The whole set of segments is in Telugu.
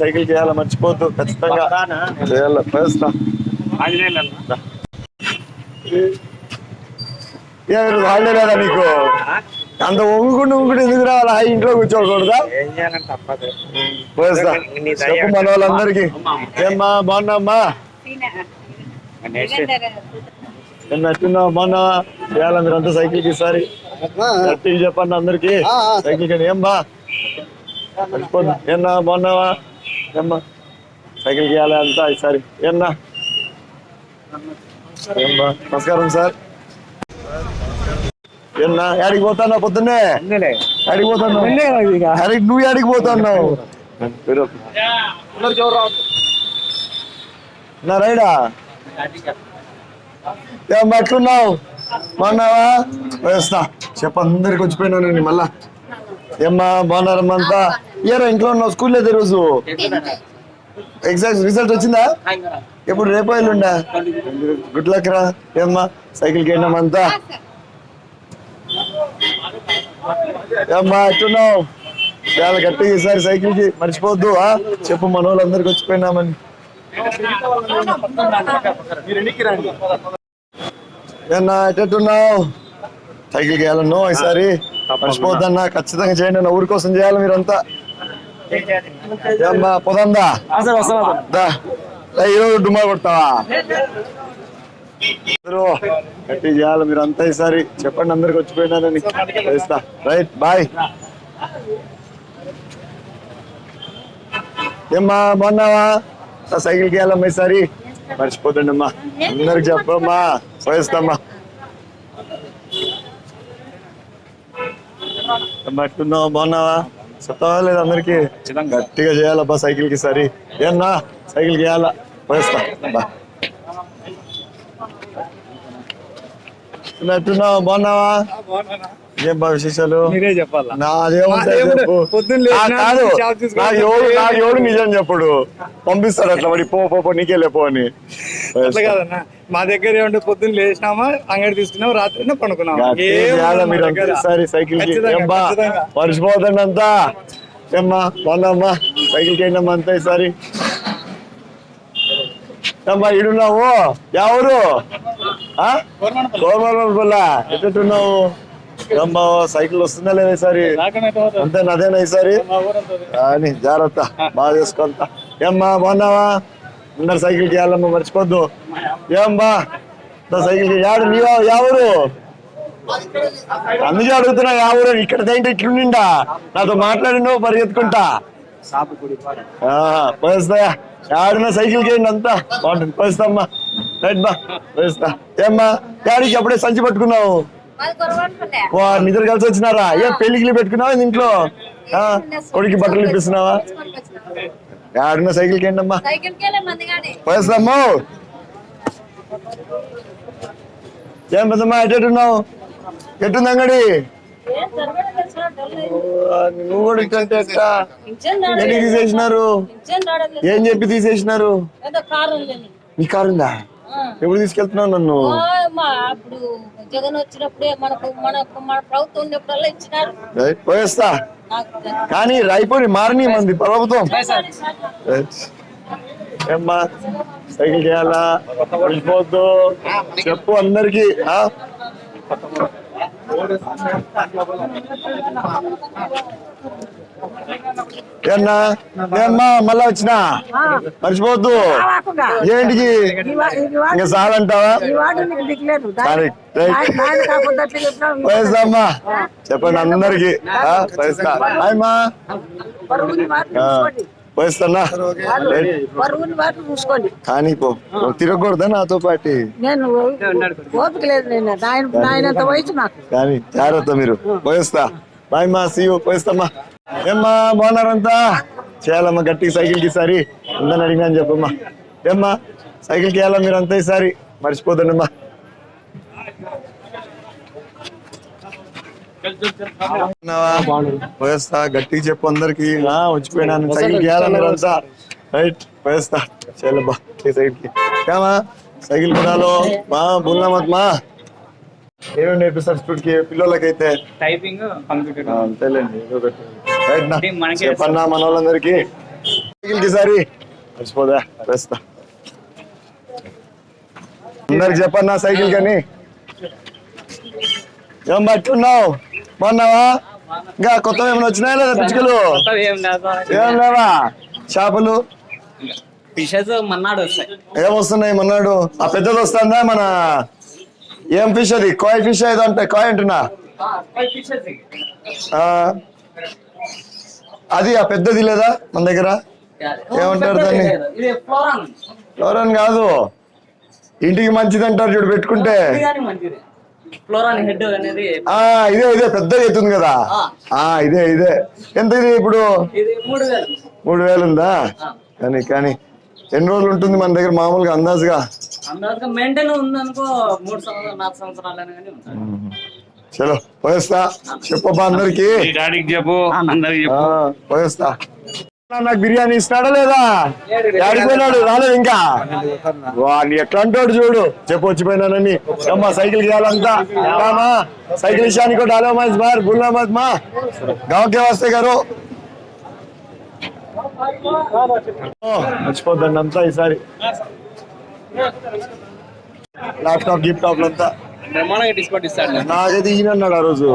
సైకిల్ చేయాలి మర్చిపోద్దు ఖచ్చితంగా. చేయాలి ఏ హాలిడే లేదా నీకు? అంత ఒంగుకుంటూ ఒంగుకుంటూ ఎందుకు రావాలా? హాయి ఇంట్లో కూర్చోకూడదా. చెప్పు మన వాళ్ళందరికీ ఏమ్మా బాగున్నామ్మా నిన్న ఎట్టున్నావు బాగున్నావా? చేయాలా మీరంతా సైకిల్కి ఈసారి చెప్పండి అందరికి. సైకిల్కి ఏం బా మర్చిపోద్దు ఏన్నా బాగున్నావా? ఏమ్మా? సైకిల్ గీయాలి అంతా ఈసారి? ఏన్నా? ఏం బా నమస్కారం సార్. ఏన్నా? యాడికి పోతాన్నావు పొద్దున్నే? యాడికి పోతున్నావు? యాడికి నువ్వు యాడికి పోతున్నావు? నా రైడా? ఏం పట్టుకున్నావు? బాగున్నావా? వేస్తా. చెప్ప అందరికి వచ్చిపోయినావు నేను మళ్ళా. ఏమ్మా బాగున్నారమ్మా అంతా? ఇయర్ ఇంట్లో ఉన్నావు? స్కూల్ లేదు ఈరోజు. ఎగ్జాక్ట్ రిజల్ట్ వచ్చిందా? ఎప్పుడు రేపు ఎల్లుండా? గుడ్ లక్ రా. ఏమ్మా సైకిల్కి అంతా? ఏమ్మా ఎట్టున్నావు? చాలా గట్టిగా ఈసారి సైకిల్కి మర్చిపోవద్దు ఆ? చెప్పు మన వాళ్ళందరికి వచ్చిపోయినామని ఏన్నా ఎట్టున్నావు సైకిల్ చేయాలన్నో ఈసారి. మర్చిపోద్దన్నా ఖచ్చితంగా చేయండి నా ఊరి కోసం చేయాలి మీరంతా. ఏమ్మా పోదందా? ఈరోజు డుమ్మా కొడతావా? గట్టి చేయాలి మీరు అంతా ఈసారి. చెప్పండి అందరికి వచ్చిపోయినారని వేస్తా రైట్ బాయ్. ఏమ్మా బాగున్నావా? నా సైకిల్కి వెళ్ళమ్మా ఈసారి. మర్చిపోతండి అమ్మా అందరికి చెప్పమ్మా పోయిస్తామ్మా. పట్టుకున్నావా బాగున్నావా? చెప్తావా లేదు అందరికి? గట్టిగా చేయాలబ్బా సైకిల్కి సరి. ఏమన్నా సైకిల్ చేయాలా? పోయిస్తా. ఎట్టున్నావా బాగున్నావా? ఏం బా విశేషాలు? నాదేముంటాయి నిజం చెప్పుడు. పంపిస్తాడు అట్లా మరి. పో పో పో నీకే లేపో అని. మా దగ్గర ఏమంటే పొద్దున్న లేచినామా అంగడి తీసుకున్నాం రాత్రి పండుకున్నాం గట్టిగా ఏం చేయాలా ఉండదు మా మీరు దగ్గర. అంతా ఈసారి సైకిల్ ఏమ్మా ఖచ్చితంగా. మర్చిపోతండి అంతా ఏమ్మా బాగున్నామ్మా సైకిల్ అంతా ఈసారి. ఈడున్నావు? ఎవరు గవర్నమెంట్ ఎట్టున్నావు ఏమ్మా సైకిల్ వస్తుందా లేదా ఈసారి. అంతే అదేనా ఈసారి? జాగ్రత్త బాగా చేసుకుంటా ఏమ్మా బాగున్నావా? అందరు సైకిల్ చేయాలమ్మ మర్చిపోద్దు. ఏం బా సైకిల్ యాడు నీవా ఎవరు అందుకే అడుగుతున్నా ఎవరు ఇక్కడ తింటే ఇట్లుండిండా? నాతో మాట్లాడినో పరిగెత్తుకుంటా. ఆ, పోయిస్తా. ఆడిన సైకిల్ చేయండి అంతా. బాగుంటుంది. పోయిస్తామ్మా రైట్ బా పోయిస్తా. ఏమ్మా యాడికి అప్పుడే సంచి పట్టుకున్నావు? వా నిద్ర కలిసి వచ్చినారా? ఏ పెళ్ళికి పెట్టుకున్నావా ఇంట్లో? ఆ, కొడుకు బట్టలు ఇప్పిస్తున్నావా? ఆడిన సైకిల్కి కానీ పోయిస్తామ్మా ఏం పెద్దమ్మా ఎట్టున్నావు ఎట్టుంది అంగడి? నువ్వు కూడా ఎన్ని లేదు. తీసేసినారు. ఏం చెప్పి తీసేసినారు. నీ కారు ఉందా. ఎప్పుడు తీసుకెళ్తున్నావు నన్ను? జగన్ వచ్చినప్పుడే మనకు మన ప్రభుత్వం ఉన్నప్పుడల్లా ఇచ్చినారు. పోయేస్తా. కానీ రాయిపోయి మారని మంది ప్రభుత్వం. ఏమ్మా సైకిల్ చేయాలా వెళ్ళిపోవద్దు చెప్పు అందరికి ఆ? ఏమ్మా మళ్ళా వచ్చినా? మర్చిపోవద్దు. ఏంటికి? ఇంకా చాలంటావా పోయేస్తామ్మా చెప్పండి అందరికి. కానీ పో తిరగకూడదా నాతో పాటి? కానీ జాగ్రత్త మీరు. పోయిస్తా బాయ్ మా సీయు పోయిస్తామ్మా ఏమ్మా బాగున్నారంతా? చేయాలమ్మా గట్టిగా సైకిల్కి ఈసారి. ఉందని అడిగినా అని చెప్పమ్మా. ఏమ్మా సైకిల్కి వేయాలా మీరు అంతా ఈసారి? మర్చిపోతుండమ్మా? పోయేస్తా గట్టిగా చెప్పు అందరికి. వచ్చిపోయినాను సైకిల్కి వేయాలా మీరు అంతా? రైట్ పోయేస్తా. చేయాలబ్బా ఏమా సైకిల్ కొనాలో? మా బుల్లా మత్ మా ఏమేమి నేర్పిస్తారు స్కూల్కి పిల్లలకైతే టైపింగ్ కంప్యూటర్. అంతేలేండి ఏదో ఒకటి. చెప్పన్నా మన వాళ్ళందరికీ సారి. మర్చిపోదా? వేస్తా. అందరికి చెప్పన్నా సైకిల్ కానీ? ఏం పట్టున్నావు? బాగున్నావా? ఇంకా కొత్త ఏమైనా వచ్చినాయా లేదా పిచ్చుకలు? ఏం లేవా? చేపలు? ఫిషెస్ మన్నాడు వస్తాయి. ఏం వస్తున్నాయి మన్నాడు? ఆ పెద్దది వస్తుందా మన? ఏం ఫిష్ అది? కాయ్ ఫిష్ ఏదో అంటే కాయ్ అంటున్నా. అది ఆ పెద్దది లేదా మన దగ్గర? ఏమంటారు దాన్ని? ఫ్లోరాన్. కాదు. ఇంటికి మంచిది. అంటారు చూడు పెట్టుకుంటే ఇదే ఇదే పెద్దగా అవుతుంది కదా. ఆ. ఇదే ఇదే. ఎంత ఇది ఇప్పుడు? మూడు వేలు. ఉందా? కానీ కానీ. ఎన్ని రోజులు ఉంటుంది మన దగ్గర మామూలుగా అందాజుగా? మెయింటైన్ ఉందనుకో మూడు సంవత్సరాలు నాలుగు సంవత్సరాలు చలో పోయేస్తా. చెప్పబ్బా అందరికి. డాడీకి చెప్పు అందరికి చెప్పు. పోయేస్తా. నాకు బిర్యానీ ఇస్తాడా లేదా? ఆడిపోయినాడు రాలేదు ఇంకా. వాడిని ఎట్లా అంటాడు చూడు. చెప్పు వచ్చిపోయినానని అమ్మా సైకిల్ గేయాలంతా. రామా సైకిల్ ఇషానికి డాలో మజ్ బార్ గుల్లా మజ్ మా. వాస్తే గారు. మర్చిపోద్దండి అంతా ఈసారి. ల్యాప్టాప్ గిఫ్ట్ టాప్ అంతా. బ్రహ్మాండంగా డిస్కౌంట్ ఇస్తాడు. నాకైతే ఈయన అన్నాడు ఆ రోజు.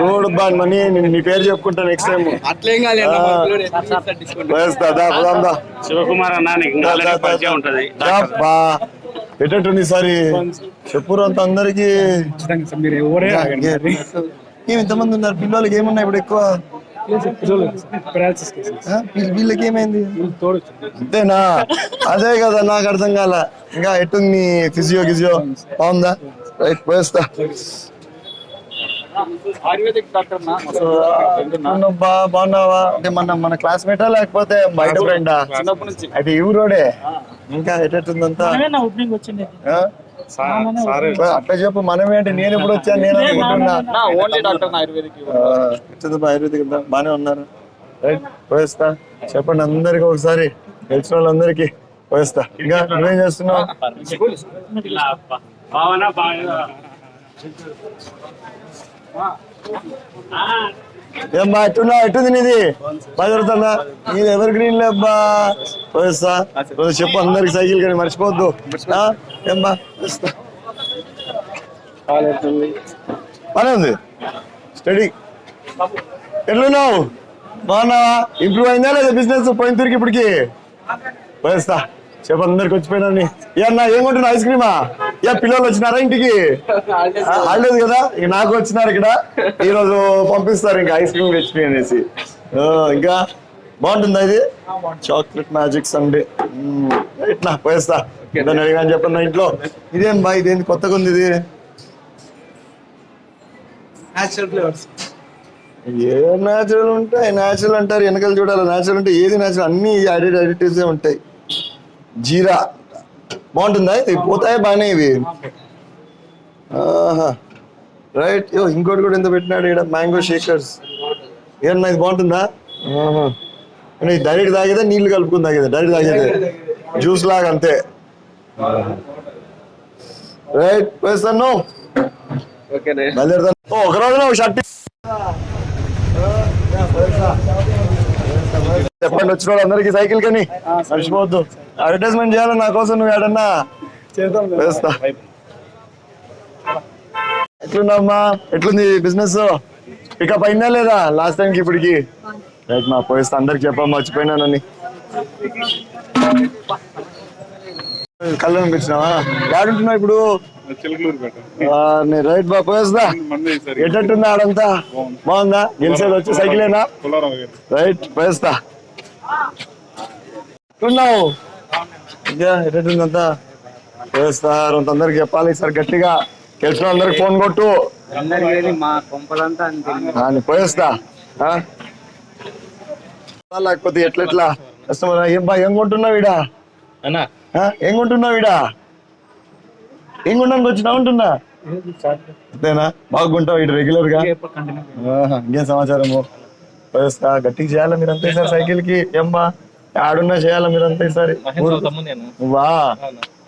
రోడ్ బాన్ మనీ నేను పేరు చెప్పుకుంటా నెక్స్ట్ టైం అట్లేం డిస్కౌంట్. వేస్తా దా పోదాం దా. శివకుమార్ అన్న నీకు పరిచయం ఉంటది. బా. ఈసారి. చెప్పురు అంత అందరికి. ఏమి ఇంతమంది ఉన్నారు? పిల్లలకి ఏమున్నాయి ఇప్పుడు ఎక్కువ? వీళ్ళకి ఏమైంది? అంతేనా? అదే కదా నాకు అర్థం కాల. ఇంకా ఎట్టుంది? ఫిజియో గిజియో? బాగుందా? రైట్ పోయేస్తా బాగున్నావా? అంటే మన మన క్లాస్మేటా లేకపోతే బయట ఫ్రెండా? చిన్నప్పటి నుంచి. అయితే ఈ ఊరోడే? ఇంకా అట్లా చెప్పు మనమే అంటే నేను ఎప్పుడు వచ్చాను నేను అనుకుంటున్నా. ఓన్లీ డాక్టర్ ఆయుర్వేదిక్ బాగానే ఉన్నారు. రైట్ పోయేస్తా. చెప్పండి అందరికి ఒకసారి. తెలిసిన వాళ్ళందరికీ పోయేస్తా. ఇంకా నువ్వేం చేస్తున్నావు? ఇలా భావన బాగా ఏమ్మా ఎట్టున్నా ఎట్టుంది నీది? భద్రతన్నా నీది ఎవర్ గ్రీన్ లేబ్బా పోయేస్తా చెప్పు అందరికి సైకిల్ కానీ మర్చిపోవద్దు. ఏమ్మా బానే ఉంది స్టడీ. ఎట్లున్నావు? బాగున్నావా? ఇంప్రూవ్ అయిందా లేదా బిజినెస్? పోయిన తిరిగి ఇప్పటికి? పోయేస్తా చెప్పు అందరికి వచ్చిపోయినా ఏ ఏం కొంటున్నా ఐస్ క్రీమా? ఏ పిల్లలు వచ్చినారా ఇంటికి? హాలిడేస్ కదా? ఇక నాకు వచ్చినారు ఇక్కడ. ఈ రోజు పంపిస్తారు ఇంకా ఐస్ క్రీమ్ తెచ్చి అనేసి ఇంకా బాగుంటుందా ఇది? చాక్లెట్ మ్యాజిక్ సండే ఇట్లా పోయేస్తా. దాన్ని అడిగా చెప్పండి ఇంట్లో. ఇదేం బా ఇదేంటి కొత్తగా ఉంది ఇది? ఏ న్యాచురల్ ఉంటాయి? న్యాచురల్ అంటారు. వెనకాల చూడాలి. న్యాచురల్ అంటే ఏది న్యాచురల్ అన్ని అడిట్ అడిటివ్స్ ఉంటాయి. జీరా. బాగుంటుందా? ఇది పోతాయి? బాగానే ఇవి. ఆహా. రైట్. యో ఇంకోటి కూడా ఎంత పెట్టినాడు ఇక్కడ మ్యాంగో షేకర్స్. ఏమన్నా ఇది బాగుంటుందా? డైరెక్ట్ తాగేదా నీళ్ళు కలుపుకుని తాగేదా డైరెక్ట్ తాగేదే జ్యూస్ లాగా అంతే. రైట్. వేస్తాను ఒక రోజున ఒక షర్ట్ చెప్పండి వచ్చిన వాళ్ళందరికీ సైకిల్ కని. మర్చిపోవద్దు అడ్వర్టైజ్మెంట్ చేయాలి నా కోసం నువ్వు ఏడన్నా? వేస్తా ఎట్లున్నామ్మా ఎట్లుంది బిజినెస్ పికప్ అయిందా లేదా? లాస్ట్ టైంకి ఇప్పటికి? రైట్ మా పోయిస్తా అందరికి చెప్పా మర్చిపోయినానని కళ్యాణ్ పెట్టినావా ఏడుంటున్నావు ఇప్పుడు? రైట్ బా పోయేస్తా. ఎట్టట్టున్నా ఆడంతా? బాగుందా. గెలిచేది వచ్చి సైకిలేనా? రైట్ పోయేస్తా. ఉన్నావు? ఇంకా పోయేస్తారు అందరికి చెప్పాలి. సార్ గట్టిగా తెలిసిన అందరికి ఫోన్ కొట్టు. పోయేస్తా? లేకపోతే ఎట్లెట్లా? కస్టమర్ ఏం బా ఏం కొంటున్నావు ఆ? ఏం కొంటున్నావు ఈడ? ఏం కొనడానికి వచ్చినావు అంటున్నా? అంతేనా? బాగుంటావు ఇటు రెగ్యులర్గా? ఇంకేం సమాచారము గట్టిగా చేయాలా మీరంతా ఈసారి సైకిల్కి ఏం బా ఆడున్నా చేయాలా మీరంతా ఈసారి? వా.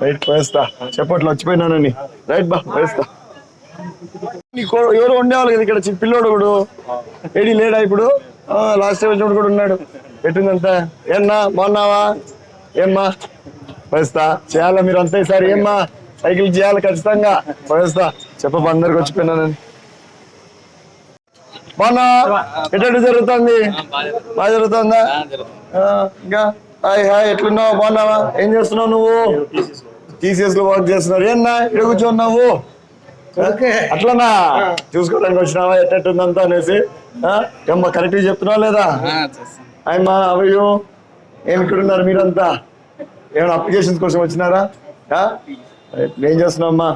రైట్ పోయేస్తా చెప్పట్లు వచ్చిపోయినానని. రైట్ బా పోయేస్తా ఎవరు ఉండేవాళ్ళు కదా ఇక్కడ పిల్లోడు కూడా. ఏడి లేడా ఇప్పుడు? లాస్ట్ టైం వచ్చినప్పుడు కూడా ఉన్నాడు. ఎట్టిందంతా? ఏమ్మా బాగున్నావా? ఏమ్మా? పరుస్తా చేయాలా మీరు అంతా ఈసారి? ఏమ్మా? సైకిల్ చేయాలి ఖచ్చితంగా. పరుస్తా చెప్పబ్బా అందరికి వచ్చిపోయినానని. బాగున్నా? ఎట్లా జరుగుతుంది? బాగా జరుగుతుందా. ఆ, ఇంకా? హాయ్ హాయ్ ఎట్లున్నావు? బాగున్నావా? ఏం చేస్తున్నావు నువ్వు? టీసీఎస్లో వర్క్ చేస్తున్నారు ఏన్నా ఇక్కడ కూర్చోన్నావు అట్లనా? చూసుకోవడానికి వచ్చినావా? ఎట్టెట్టుందంతా అనేసి? ఏమ్మా కరెక్ట్ చెప్తున్నావా లేదా? అయ్యమ్మా అవయ్యో ఏమి ఇక్కడ ఉన్నారు మీరంతా? ఏమైనా అప్లికేషన్స్ కోసం వచ్చినారా? ఆ? ఏం చేస్తున్నావమ్మా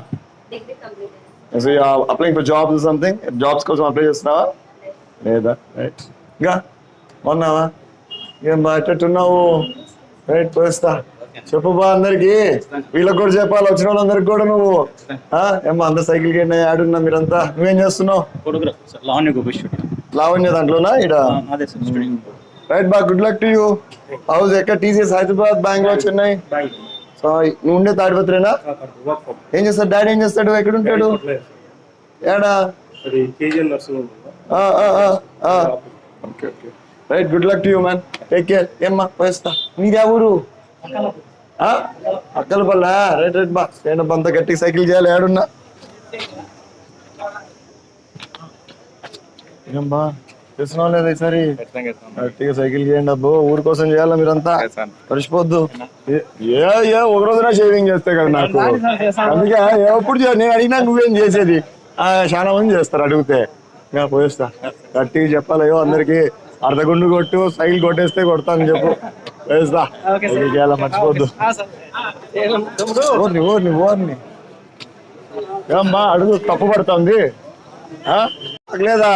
complete so applying for jobs something jobs కోసం అప్లై చేస్తున్నావా? లేదా? రైట్ ఇంకా బాగున్నావా ఏం ఎట్టున్నావు రైట్ పోస్తా చెప్పు బా అందరికి. వీళ్ళకి కూడా చెప్పాలి వచ్చిన వాళ్ళందరికి కూడా నువ్వు. ఆ? ఏమ్మా అందరు సైకిల్కి ఆడున్నా మీరంతా? నువ్వేం చేస్తున్నావు? లావణ్య దాంట్లోనా ఇడ స్టూడెంట్ రైట్ బా good luck to you house ఎక్కడ? టీసీఎస్ హైదరాబాద్ బెంగళూరు చెన్నై? సో నువ్వు ఉండే తాడిపత్రేనా? ఏం చేస్తాడు? డాడీ ఏం చేస్తాడు? ఎక్కడ ఉంటాడు ఏడా? అది కేజీఎల్ నర్సింగ్ ఆ, ఆ, ఆ, ఆ. Okay okay. Right good luck to you man take care ఏమ్మా పోయిస్తా మీదే ఊరు? ఆ? అక్కలపల్ల? రైట్ రైట్ బా. ఏంటబ్బా అంత గట్టి సైకిల్ చేయాలి ఏడున్నా. ఏమ్మా చేస్తున్నావు లేదా ఈసారి. గట్టిగా సైకిల్ చేయండి అబ్బో. ఊరి కోసం చేయాలా మీరంతా? మర్చిపోద్దు ఏ- ఏ ఒక రోజున షేవింగ్ చేస్తే కదా నాకు? అందుకే ఎప్పుడు నేను అడిగినా నువ్వేం చేసేది? ఆ, చాలా మంది చేస్తారు అడిగితే. ఇంకా పోయిస్తా. గట్టిగా చెప్పాలి అయ్యో అందరికి అర్ధగుండు కొట్టు సైకిల్ కొట్టేస్తే కొడతాను చెప్పు. చేయాలా మర్చిపోద్దు. ఓర్ని ఓర్ని ఓర్ని. ఏమ్మా అడుగు తప్పు పడుతుంది. ఆ? లేదా.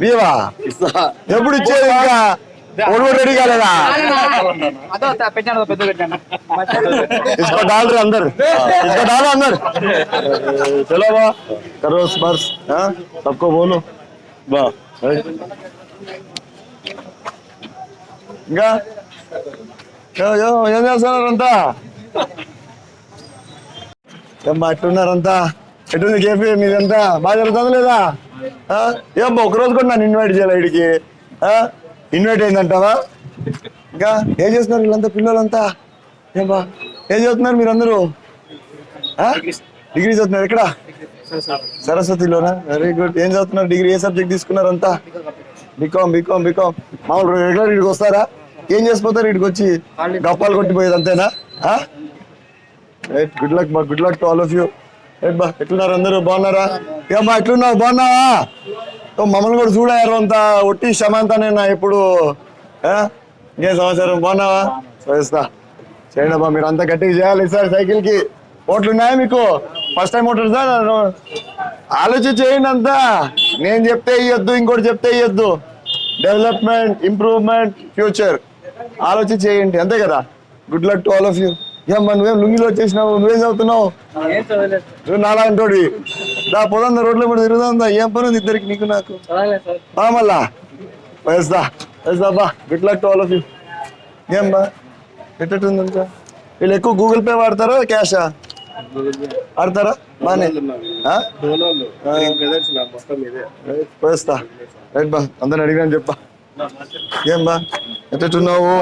నీవా ఎప్పుడు ఇచ్చేది ఇంకా? రెడీ కాలేదా इसको डाल रहे अंदर इसको डालो अंदर चलो बा करो स्पर्श हाँ सबको बोलो बा ఇంకా యో, యో, ఏం చేస్తున్నారంతా ఏమ్మా ఎట్టున్నారంతా ఎట్టుంది కేఫీ మీదంతా బాగా జరుగుతుంది లేదా ఆ? ఏమ్మా ఒక రోజు కూడా నన్ను ఇన్వైట్ చేయాలి ఇడికి ఇన్వైట్ అయిందంటావా? ఇంకా ఏం చేస్తున్నారు వీళ్ళంతా పిల్లలంతా? ఏమ్మా ఏం చదువుతున్నారు మీరందరూ? ఆ? డిగ్రీ చదువుతున్నారు ఎక్కడ? సరస్వతిలోనా? వెరీ గుడ్ ఏం చదువుతున్నారు? డిగ్రీ ఏ సబ్జెక్ట్ తీసుకున్నారంతా బీకామ్ బీకామ్ బీకామ్ మామూలు రెగ్యులర్ ఇక్కడికి వస్తారా? ఏం చేసిపోతారు ఇక్కడికి వచ్చి? గప్పాలు కొట్టిపోయేది అంతేనా? రైట్ గుడ్ లక్ బా good luck to all of you right బా ఎట్లున్నారు అందరూ? బాగున్నారా? ఏమ్మా ఎట్లున్నావు? బాగున్నావా? మమ్మల్ని కూడా చూడారు అంత ఒట్టి శమంతానే నా ఇప్పుడు? ఇంకేం సమాచారం? బాగున్నావా? చేస్తా. చేయండి అబ్బా మీరు అంతా గట్టిగా చేయాలి సార్ సైకిల్కి ఓట్లు ఉన్నాయా మీకు? First time voter sir? ఆలోచన చేయండి అంతా. నేను చెప్తే ఇయ్యొద్దు ఇంకోటి చెప్తే ఇయ్యొద్దు. డెవలప్మెంట్ ఇంప్రూవ్మెంట్ ఫ్యూచర్ ఆలోచన చేయండి అంతే కదా? Good luck to all of you ఏమ్మా నువ్వేం లుంగిలో వచ్చేసినావు? నువ్వేం చదువుతున్నావు? నాలాంటోడి. దా పోదా రోడ్ల మీద తిరుగుదా ఏం పని ఉంది ఇద్దరికి నీకు నాకు? మళ్ళా. వేస్తా వేస్తా బా. Good luck to all of you ఏం బా? ఎట్టుందంతా వీళ్ళు ఎక్కువ గూగుల్ పే వాడతారా క్యాషా ఆడతారా బానే? రైట్, వేస్తా రైట్ బా అందరిని అడిగాను చెప్పా ఏం బా? ఎట్టున్నావు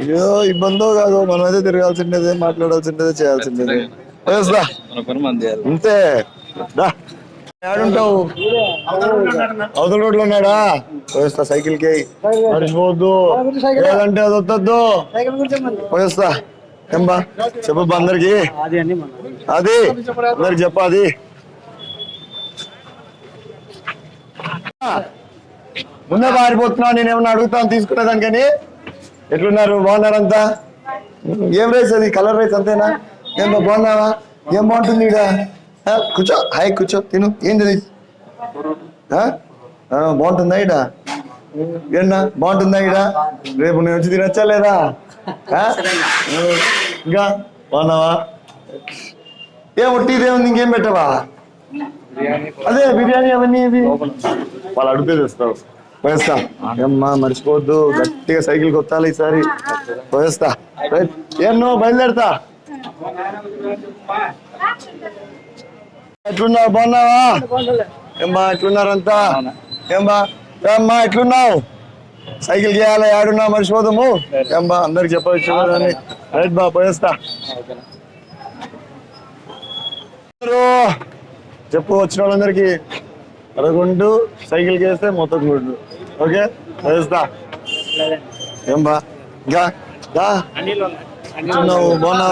అయ్యో ఇబ్బందో కాదు మనం అయితే తిరగాల్సిండేదే మాట్లాడాల్సిండేదే చేయాల్సిండేదే. వేస్తా అంతే దా. ఏడుంటావు? అవతల రోడ్లో ఉన్నాడా? సైకిల్కి. మర్చిపోవద్దు. లేదంటే అది వద్దొద్దు. వేస్తా. ఏంబా చెప్పబ్బా అందరికి. అది. అది అందరికి చెప్పాది ముందే పారిపోతున్నా నేను ఏమన్నా అడుగుతాను తీసుకునేదానికని? ఎట్లున్నారు? బాగున్నారంతా? ఏం రైస్ అది? కలర్ రైస్ అంతేనా? ఏం బాగున్నావా? ఏం బాగుంటుంది ఈడ? కూర్చో. హాయ్ కూర్చో. తిను. ఏం ఇది? ఆ? బాగుంటుందా ఈడ? ఏనా బాగుంటుందా ఈడ? రేపు నేను వచ్చి తినొచ్చా లేదా? ఆ? ఇంకా బాగున్నావా? ఏం ఒట్టి ఉంది ఇంకేం పెట్టవా? అదే బిర్యానీ అవన్నీ ఇవి వాళ్ళు అడిగితే తెస్తారు పోయేస్తా. ఏమ్మా మర్చిపోవద్దు. గట్టిగా సైకిల్ కొత్తాలి ఈసారి. పోయేస్తా. ఏమో ఏం నువ్వు బయలుదేరుతా. ఎట్లున్నావు? బాగున్నావా? ఏమ్మా ఎట్లున్నారంతా? ఏమ్మా? ఏమ్మా ఎట్లున్నావు? సైకిల్ గీయాలి ఆడున్నా మర్చిపోదాము? ఏమ్మా అందరికి చెప్పవచ్చు రైట్ బా పోయేస్తా. చెప్పు వచ్చిన వాళ్ళందరికి. అరగుండు సైకిల్ చేస్తే మొత్తం గుండు. ఓకే? వేస్తా ఏం బా ఇంకా నువ్వు బాగున్నా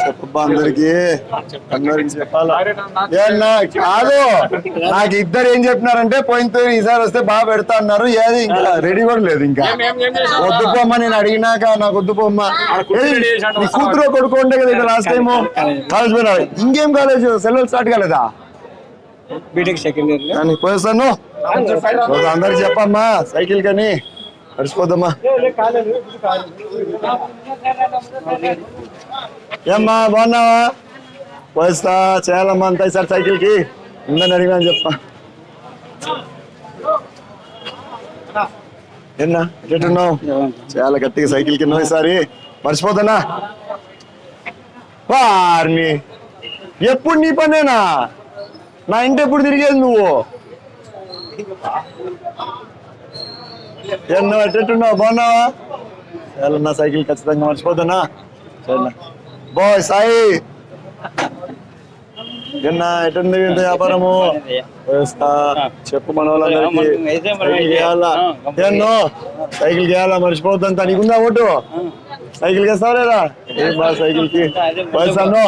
చెప్పబ్బా అందరికి. అందరికి చెప్పాలా? ఏన్నా కాదు. నాకు ఇద్దరు ఏం చెప్పినారంటే పోయిన ఈసారి వస్తే బాగా పెడతా అన్నారు. ఏది ఇంకా? రెడీ కూడా లేదు ఇంకా. వద్దు పోమ్మ నేను అడిగినాక నాకు వద్దు పోమ్మ ఏది? నీ కూతురు కొడుకు ఉండే కదా ఇక్కడ లాస్ట్ టైం కాలేజ్ పోయినా ఇంకేం కాలేజ్? సెలవులు స్టార్ట్ కాలేదా? బీటెక్ సెకండ్ ఇయర్ కానీ పోయేస్తాను. ఒక అందరికి చెప్పమ్మా సైకిల్ కానీ. మర్చిపోద్దమ్మా ఏమ్మా బాగున్నావా? పోయిస్తా చేయాలమ్మా అంతా ఈసారి సైకిల్కి ఉందని అడిగినా చెప్పా. ఎన్నా ఎట్టున్నావు చాలా గట్టిగా సైకిల్ కింద ఈసారి. మర్చిపోతానా వారిని ఎప్పుడు నీ పనేనా? నా ఇంటి ఎప్పుడు తిరిగేది నువ్వు? ఎన్నో ఎట్టున్నావు బాగున్నావా? చాలా నా సైకిల్ ఖచ్చితంగా మర్చిపోతున్నా. చాలా బాయ్ సాయి. నిన్నా ఎటుంది ఇంత వ్యాపారము? చెప్పు మన వాళ్ళందరికీ సైకిల్ చేయాలా మర్చిపోద్దంతా నీకుందా ఓటు? సైకిల్ చేస్తావా లేదా? ఏం బా సైకిల్కి వయసు అన్నో